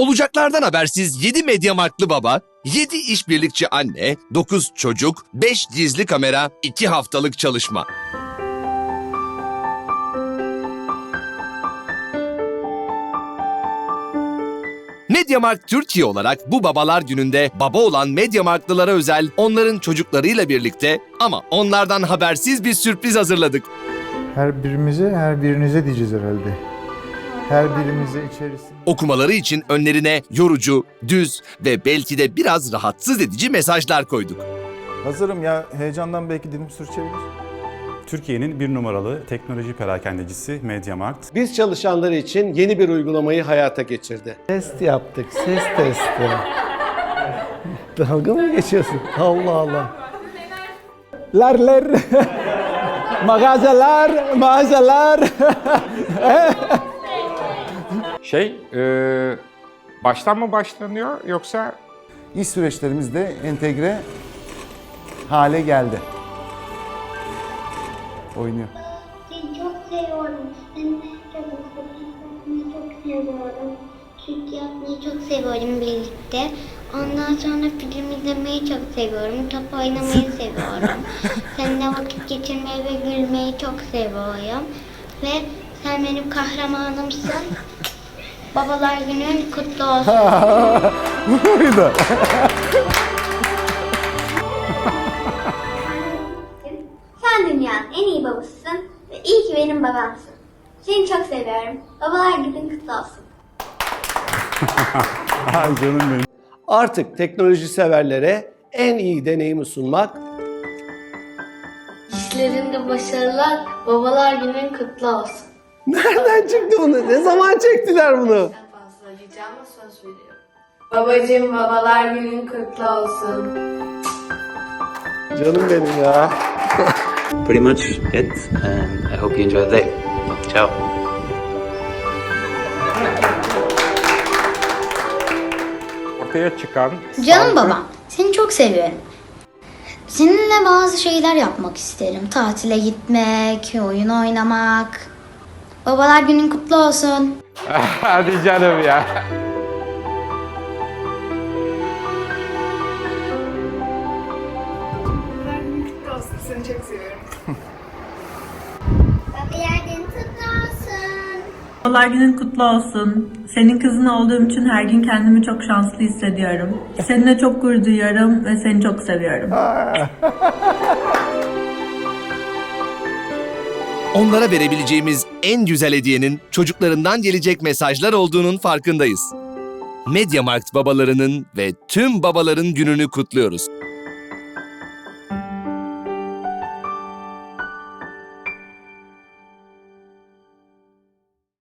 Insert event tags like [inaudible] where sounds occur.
Olacaklardan habersiz 7 medyamarklı baba, 7 işbirlikçi anne, 9 çocuk, 5 gizli kamera, 2 haftalık çalışma. Mediamarkt Türkiye olarak bu babalar gününde baba olan Mediamarklılara özel onların çocuklarıyla birlikte ama onlardan habersiz bir sürpriz hazırladık. Her birimize, her birinize diyeceğiz herhalde. Her birimize içerisinde. Okumaları için önlerine yorucu, düz ve belki de biraz rahatsız edici mesajlar koyduk. Hazırım ya heyecandan belki dilim sürçebilir. Türkiye'nin bir numaralı teknoloji perakendecisi MediaMarkt. Biz çalışanları için yeni bir uygulamayı hayata geçirdi. Test yaptık, ses testi. Dalga mı geçiyorsun? Allah Allah. Ler ler. [laughs] Mağazalar, mağazalar. [laughs] Şey, e, baştan mı başlanıyor yoksa İş süreçlerimiz de entegre hale geldi. Oynuyor. Seni çok seviyorum. Seni çok seni çok seviyorum. Süt yapmayı çok seviyorum birlikte. Ondan sonra film izlemeyi çok seviyorum. Top oynamayı [laughs] seviyorum. Seninle vakit geçirmeyi ve gülmeyi çok seviyorum. Ve sen benim kahramanımsın. Babalar günün kutlu [laughs] olsun. Buydu. Sen dünyanın en iyi babasısın ve iyi ki benim babamsın. Seni çok seviyorum. Babalar günün kutlu olsun. [laughs] Ay canım benim. Artık teknoloji severlere en iyi deneyimi sunmak İşlerinde başarılar, babalar günün kutlu olsun. Nereden çıktı bunu? Ne zaman çektiler bunu? Söz veriyorum. Babacığım babalar günün kutlu olsun. Canım benim ya. [laughs] pretty much it, and I hope you enjoy the day. Ciao. ortaya çıkan Canım babam, seni çok seviyorum. Seninle bazı şeyler yapmak isterim. Tatile gitmek, oyun oynamak. Babalar günün kutlu olsun. [laughs] Hadi canım ya. [laughs] Babalar günün kutlu olsun. Babalar günün kutlu olsun. Senin kızın olduğum için her gün kendimi çok şanslı hissediyorum. Seninle çok gurur duyuyorum ve seni çok seviyorum. [laughs] Onlara verebileceğimiz en güzel hediyenin çocuklarından gelecek mesajlar olduğunun farkındayız. Mediamarkt babalarının ve tüm babaların gününü kutluyoruz.